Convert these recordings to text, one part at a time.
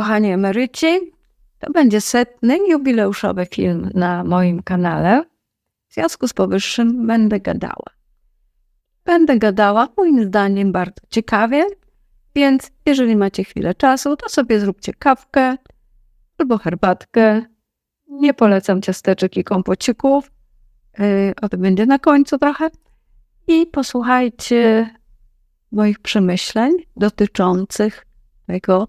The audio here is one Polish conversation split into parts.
Kochani emeryci, to będzie setny jubileuszowy film na moim kanale. W związku z powyższym będę gadała. Będę gadała moim zdaniem bardzo ciekawie, więc jeżeli macie chwilę czasu, to sobie zróbcie kawkę albo herbatkę. Nie polecam ciasteczek i kompocików. Yy, o tym będzie na końcu trochę. I posłuchajcie moich przemyśleń dotyczących tego,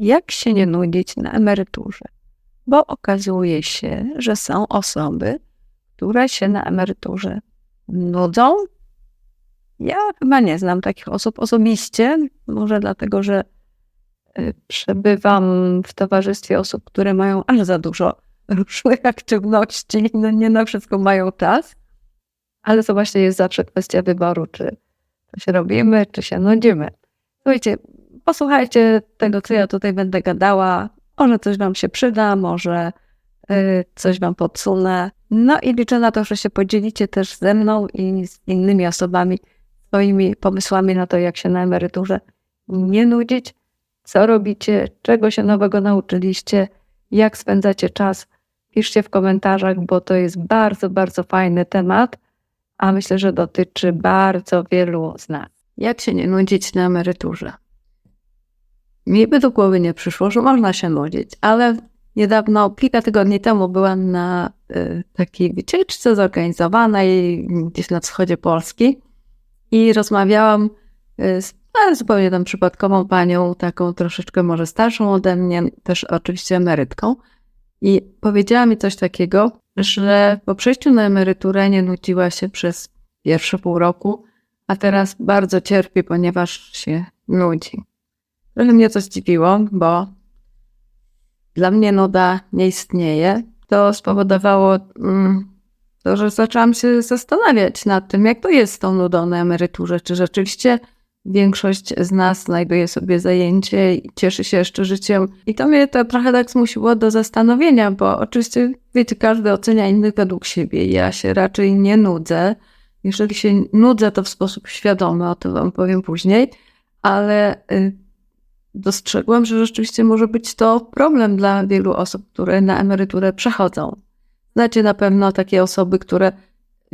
jak się nie nudzić na emeryturze. Bo okazuje się, że są osoby, które się na emeryturze nudzą. Ja chyba nie znam takich osób osobiście, może dlatego, że y, przebywam w towarzystwie osób, które mają aż za dużo różnych aktywności no nie na wszystko mają czas. Ale to właśnie jest zawsze kwestia wyboru, czy coś robimy, czy się nudzimy. Słuchajcie, posłuchajcie tego, co ja tutaj będę gadała. Może coś Wam się przyda, może y, coś Wam podsunę. No i liczę na to, że się podzielicie też ze mną i z innymi osobami swoimi pomysłami na to, jak się na emeryturze nie nudzić, co robicie, czego się nowego nauczyliście, jak spędzacie czas. Piszcie w komentarzach, bo to jest bardzo, bardzo fajny temat, a myślę, że dotyczy bardzo wielu z nas. Jak się nie nudzić na emeryturze? Mi by do głowy nie przyszło, że można się nudzić, ale niedawno, kilka tygodni temu byłam na y, takiej wycieczce zorganizowanej gdzieś na wschodzie Polski i rozmawiałam y, z ale zupełnie tam przypadkową panią, taką troszeczkę może starszą ode mnie, też oczywiście emerytką. I powiedziała mi coś takiego, że po przejściu na emeryturę nie nudziła się przez pierwsze pół roku, a teraz bardzo cierpi, ponieważ się nudzi. Trochę mnie to zdziwiło, bo dla mnie nuda nie istnieje. To spowodowało mm, to, że zaczęłam się zastanawiać nad tym, jak to jest z tą nudą na emeryturze. Czy rzeczywiście większość z nas znajduje sobie zajęcie i cieszy się jeszcze życiem. I to mnie to trochę tak zmusiło do zastanowienia, bo oczywiście, wiecie, każdy ocenia innych według siebie. Ja się raczej nie nudzę. Jeżeli się nudzę, to w sposób świadomy, o tym wam powiem później, ale y, dostrzegłam, że rzeczywiście może być to problem dla wielu osób, które na emeryturę przechodzą. Znacie na pewno takie osoby, które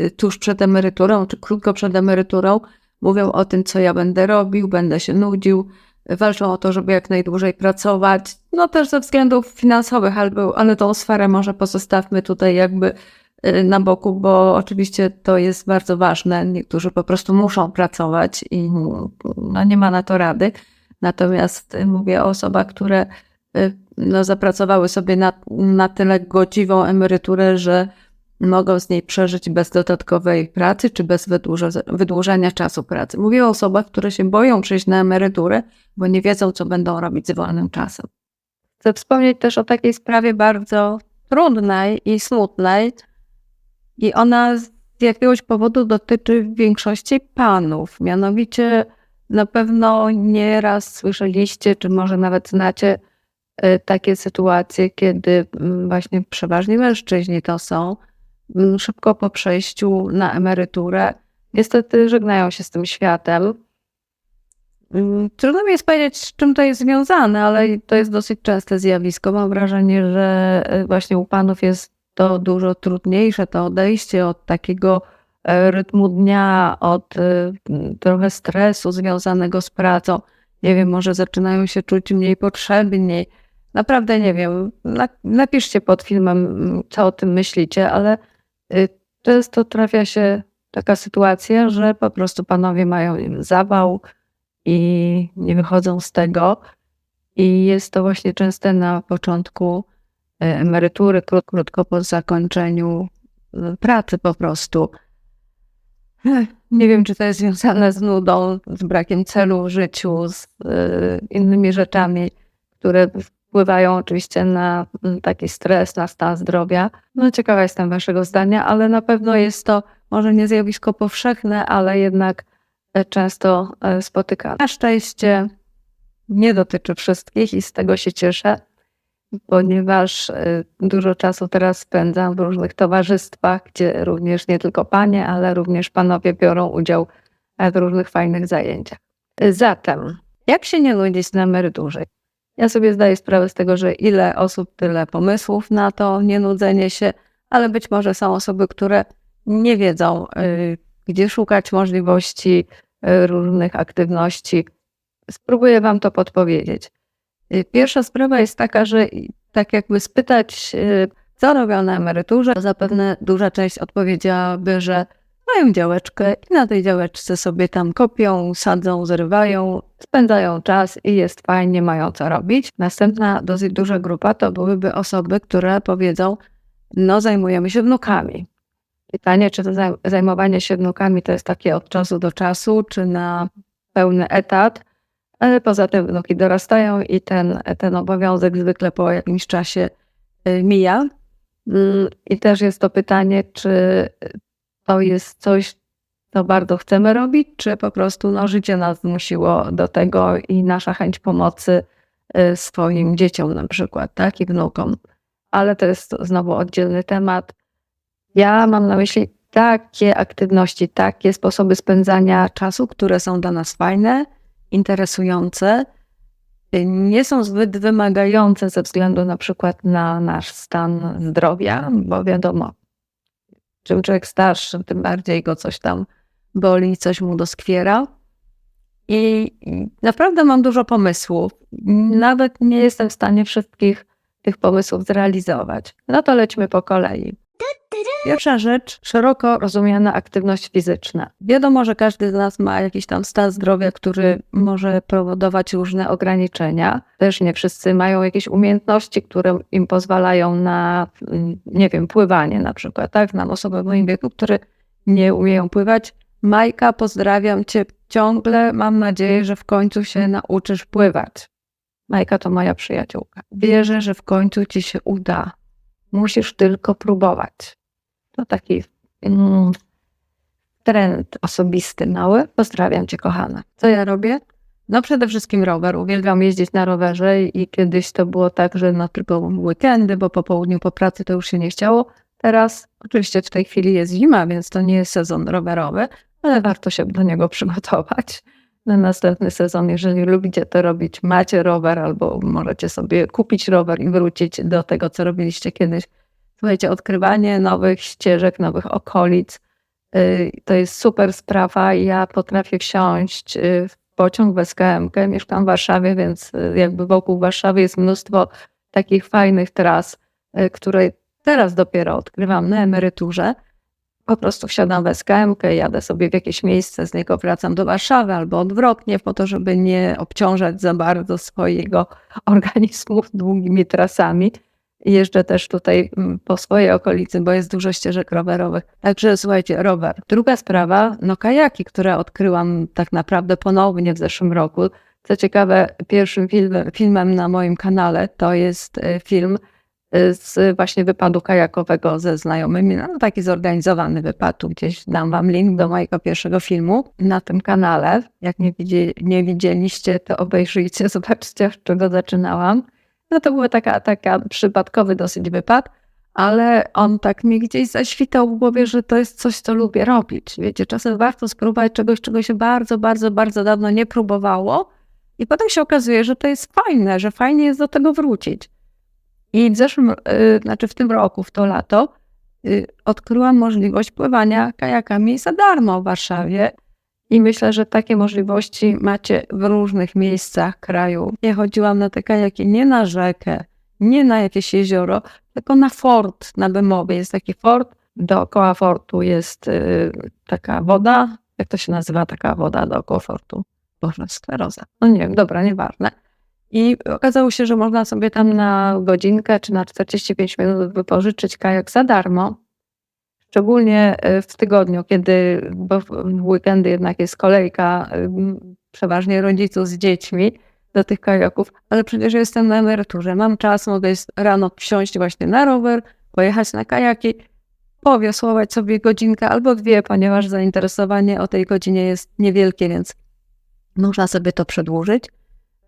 y, tuż przed emeryturą, czy krótko przed emeryturą, mówią o tym, co ja będę robił, będę się nudził, walczą o to, żeby jak najdłużej pracować, no też ze względów finansowych, ale, ale tą sferę może pozostawmy tutaj jakby y, na boku, bo oczywiście to jest bardzo ważne. Niektórzy po prostu muszą pracować i no, nie ma na to rady. Natomiast mówię o osobach, które y, no, zapracowały sobie na, na tyle godziwą emeryturę, że mogą z niej przeżyć bez dodatkowej pracy czy bez wydłużania czasu pracy. Mówię o osobach, które się boją przejść na emeryturę, bo nie wiedzą, co będą robić z wolnym czasem. Chcę wspomnieć też o takiej sprawie bardzo trudnej i smutnej, i ona z jakiegoś powodu dotyczy większości panów. Mianowicie na pewno nieraz słyszeliście, czy może nawet znacie y, takie sytuacje, kiedy mm, właśnie przeważnie mężczyźni to są, mm, szybko po przejściu na emeryturę, niestety żegnają się z tym światem. Mm, trudno mi jest powiedzieć, z czym to jest związane, ale to jest dosyć częste zjawisko. Mam wrażenie, że y, właśnie u panów jest to dużo trudniejsze, to odejście od takiego rytmu dnia, od e, trochę stresu związanego z pracą. Nie wiem, może zaczynają się czuć mniej potrzebni. Naprawdę nie wiem. Napiszcie pod filmem, co o tym myślicie, ale y, często trafia się taka sytuacja, że po prostu panowie mają zawał i nie wychodzą z tego. I jest to właśnie częste na początku e, emerytury, krótko po zakończeniu pracy po prostu. Nie wiem, czy to jest związane z nudą, z brakiem celu w życiu, z y, innymi rzeczami, które wpływają oczywiście na taki stres, na stan zdrowia. No ciekawa jestem waszego zdania, ale na pewno jest to może nie zjawisko powszechne, ale jednak e, często e, spotykane. Na szczęście nie dotyczy wszystkich i z tego się cieszę ponieważ y, dużo czasu teraz spędzam w różnych towarzystwach, gdzie również nie tylko panie, ale również panowie biorą udział w różnych fajnych zajęciach. Zatem, jak się nie nudzić na emeryturze? Ja sobie zdaję sprawę z tego, że ile osób, tyle pomysłów na to, nie nudzenie się, ale być może są osoby, które nie wiedzą, y, gdzie szukać możliwości y, różnych aktywności. Spróbuję Wam to podpowiedzieć. Y, Pierwsza sprawa jest taka, że tak jakby spytać, y, co robią na emeryturze, zapewne duża część odpowiedziałaby, że mają działeczkę i na tej działeczce sobie tam kopią, sadzą, zrywają, spędzają czas i jest fajnie, mają co robić. Następna dosyć duża grupa to byłyby osoby, które powiedzą, no zajmujemy się wnukami. Pytanie, czy to zaj- zajmowanie się wnukami to jest takie od czasu do czasu, czy na pełny etat, ale poza tym wnuki dorastają i ten, ten obowiązek zwykle po jakimś czasie y, mija. Mm, I też jest to pytanie, czy to jest coś, co bardzo chcemy robić, czy po prostu no, życie nas zmusiło do tego i nasza chęć pomocy y, swoim dzieciom na przykład, tak, i wnukom. Ale to jest znowu oddzielny temat. Ja mam na myśli takie aktywności, takie sposoby spędzania czasu, które są dla nas fajne, interesujące, y, nie są zbyt wymagające ze względu na przykład na nasz stan zdrowia, bo wiadomo, czym człowiek starszy, tym bardziej go coś tam boli, coś mu doskwiera. I naprawdę mam dużo pomysłów. Nawet nie jestem w stanie wszystkich tych pomysłów zrealizować. No to lećmy po kolei. Pierwsza rzecz, szeroko rozumiana aktywność fizyczna. Wiadomo, że każdy z nas ma jakiś tam stan zdrowia, który może powodować różne ograniczenia. Też nie wszyscy mają jakieś umiejętności, które im pozwalają na, nie wiem, pływanie na przykład. Tak, znam osoby w moim wieku, które nie umieją pływać. Majka, pozdrawiam cię ciągle. Mam nadzieję, że w końcu się nauczysz pływać. Majka to moja przyjaciółka. Wierzę, że w końcu ci się uda. Musisz tylko próbować. To taki mm, trend osobisty mały. Pozdrawiam cię, kochana. Co ja robię? No przede wszystkim rower. Uwielbiam jeździć na rowerze i kiedyś to było tak, że no tylko weekendy, bo po południu po pracy to już się nie chciało. Teraz oczywiście w tej chwili jest zima, więc to nie jest sezon rowerowy, ale warto się do niego przygotować na następny sezon. Jeżeli lubicie to robić, macie rower albo możecie sobie kupić rower i wrócić do tego, co robiliście kiedyś. Słuchajcie, odkrywanie nowych ścieżek, nowych okolic, y, to jest super sprawa. Ja potrafię wsiąść y, w pociąg bez KMK. Mieszkam w Warszawie, więc y, jakby wokół Warszawy jest mnóstwo takich fajnych tras, które teraz dopiero odkrywam na emeryturze. Po prostu wsiadam w SKM, jadę sobie w jakieś miejsce, z niego wracam do Warszawy albo odwrotnie, po to, żeby nie obciążać za bardzo swojego organizmu długimi trasami. Jeżdżę też tutaj mm, po swojej okolicy, bo jest dużo ścieżek rowerowych. Także słuchajcie, rower. Druga sprawa, no kajaki, które odkryłam tak naprawdę ponownie w zeszłym roku. Co ciekawe, pierwszym filmem, filmem na moim kanale to jest e, film z właśnie wypadu kajakowego ze znajomymi. No, taki zorganizowany wypad. Tu gdzieś dam wam link do mojego pierwszego filmu na tym kanale. Jak nie, widzi, nie widzieliście, to obejrzyjcie, zobaczcie, od czego zaczynałam. No to był taka, taka przypadkowy dosyć wypad, ale on tak mi gdzieś zaświtał w głowie, że to jest coś, co lubię robić. Wiecie, czasem warto spróbować czegoś, czego się bardzo, bardzo, bardzo dawno nie próbowało i potem się okazuje, że to jest fajne, że fajnie jest do tego wrócić. I w zeszłym, y, znaczy w tym roku, w to lato, y, odkryłam możliwość pływania kajakami za darmo w Warszawie. I myślę, że takie możliwości macie w różnych miejscach kraju. Ja chodziłam na te kajaki nie na rzekę, nie na jakieś jezioro, tylko na fort na Bemowie. Jest taki fort, dookoła fortu jest y, taka woda. Jak to się nazywa taka woda dookoła fortu? Boże, skleroza. No nie wiem, dobra, nieważne. I okazało się, że można sobie tam na godzinkę czy na 45 minut wypożyczyć kajak za darmo. Szczególnie y, w tygodniu, kiedy, bo w weekendy jednak jest kolejka y, przeważnie rodziców z dziećmi do tych kajaków, ale przecież jestem na emeryturze, mam czas, mogę rano wsiąść właśnie na rower, pojechać na kajaki, powiosłować sobie godzinkę albo dwie, ponieważ zainteresowanie o tej godzinie jest niewielkie, więc można sobie to przedłużyć.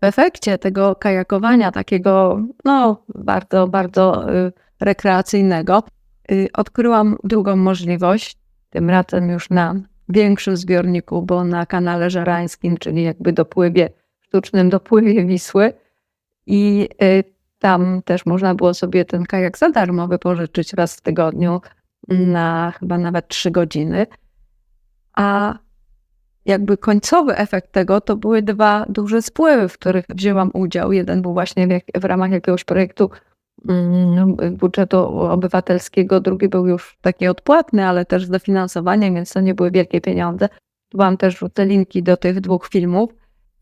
W efekcie tego kajakowania takiego, no, bardzo, bardzo y, rekreacyjnego, y, odkryłam drugą możliwość, tym razem już na większym zbiorniku, bo na kanale żerańskim, czyli jakby dopływie, sztucznym dopływie Wisły. I y, tam też można było sobie ten kajak za darmo wypożyczyć raz w tygodniu na chyba nawet trzy godziny. A jakby końcowy efekt tego to były dwa duże spływy, w których wzięłam udział. Jeden był właśnie w, jak, w ramach jakiegoś projektu mm, budżetu obywatelskiego, drugi był już taki odpłatny, ale też z dofinansowaniem, więc to nie były wielkie pieniądze. Wam też rzucę linki do tych dwóch filmów.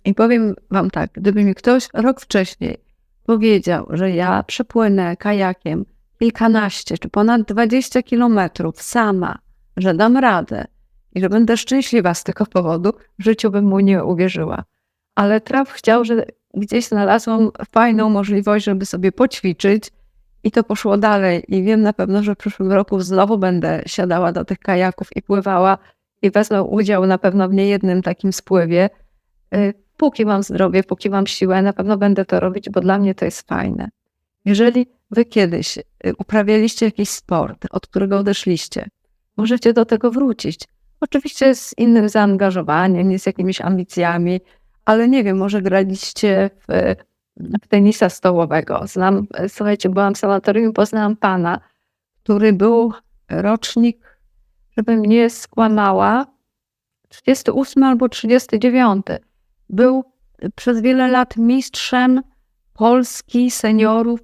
I powiem wam tak, gdyby mi ktoś rok wcześniej powiedział, że ja przepłynę kajakiem kilkanaście czy ponad 20 kilometrów sama, że dam radę i że będę szczęśliwa z tego powodu, w życiu bym mu nie uwierzyła. Ale traf chciał, że gdzieś znalazłam fajną możliwość, żeby sobie poćwiczyć i to poszło dalej. I wiem na pewno, że w przyszłym roku znowu będę siadała do tych kajaków i pływała i wezmę udział na pewno w niejednym takim spływie. Y, póki mam zdrowie, póki mam siłę, na pewno będę to robić, bo dla mnie to jest fajne. Jeżeli wy kiedyś y, uprawialiście jakiś sport, od którego odeszliście, możecie do tego wrócić. Oczywiście z innym zaangażowaniem, nie z jakimiś ambicjami, ale nie wiem, może graliście w, w tenisa stołowego. Znam, słuchajcie, byłam w sanatorium, poznałam pana, który był rocznik, żebym nie skłamała, 38 albo 39. Był przez wiele lat mistrzem Polski seniorów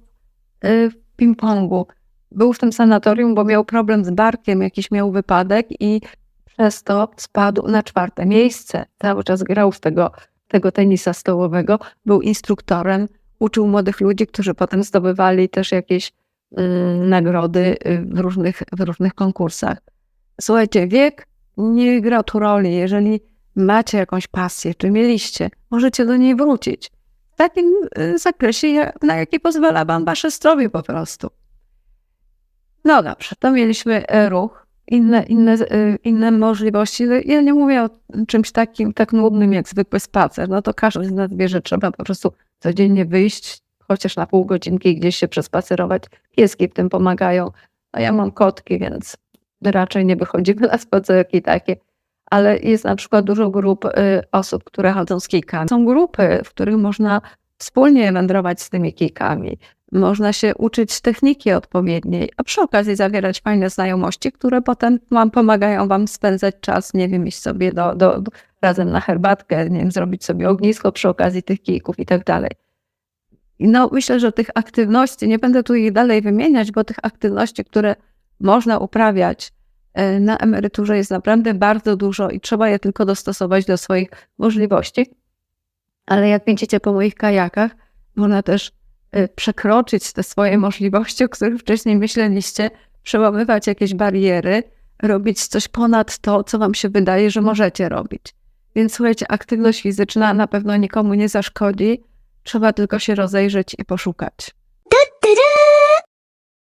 y, w ping-pongu. Był w tym sanatorium, bo miał problem z barkiem, jakiś miał wypadek i przez to spadł na czwarte miejsce. Cały czas grał w tego, tego tenisa stołowego, był instruktorem, uczył młodych ludzi, którzy potem zdobywali też jakieś y, nagrody w różnych, w różnych konkursach. Słuchajcie, wiek nie gra tu roli. Jeżeli macie jakąś pasję, czy mieliście, możecie do niej wrócić. W takim y, zakresie, na jaki pozwala wam wasze zdrowie po prostu. No dobrze, to mieliśmy e, ruch, inne, inne, y, inne możliwości. Ja nie mówię o czymś takim tak nudnym jak zwykły spacer. No to każdy z nas wie, że trzeba po prostu codziennie wyjść, chociaż na pół godzinki gdzieś się przespacerować. Pieski w tym pomagają. A ja mam kotki, więc raczej nie wychodzimy na spacerki takie ale jest na przykład dużo grup y, osób, które chodzą z kijkami. Są grupy, w których można wspólnie wędrować z tymi kijkami. Można się uczyć techniki odpowiedniej, a przy okazji zawierać fajne znajomości, które potem wam pomagają wam spędzać czas, nie wiem, iść sobie do, do, do, razem na herbatkę, nie wiem, zrobić sobie ognisko przy okazji tych kijków i tak dalej. No, myślę, że tych aktywności, nie będę tu ich dalej wymieniać, bo tych aktywności, które można uprawiać E, na emeryturze jest naprawdę bardzo dużo i trzeba je tylko dostosować do swoich możliwości. Ale jak widzicie po moich kajakach, można też przekroczyć te swoje możliwości, o których wcześniej myśleliście, przełamywać jakieś bariery, robić coś ponad to, co wam się wydaje, że możecie robić. Więc słuchajcie, aktywność fizyczna na pewno nikomu nie zaszkodzi, trzeba tylko się rozejrzeć i poszukać.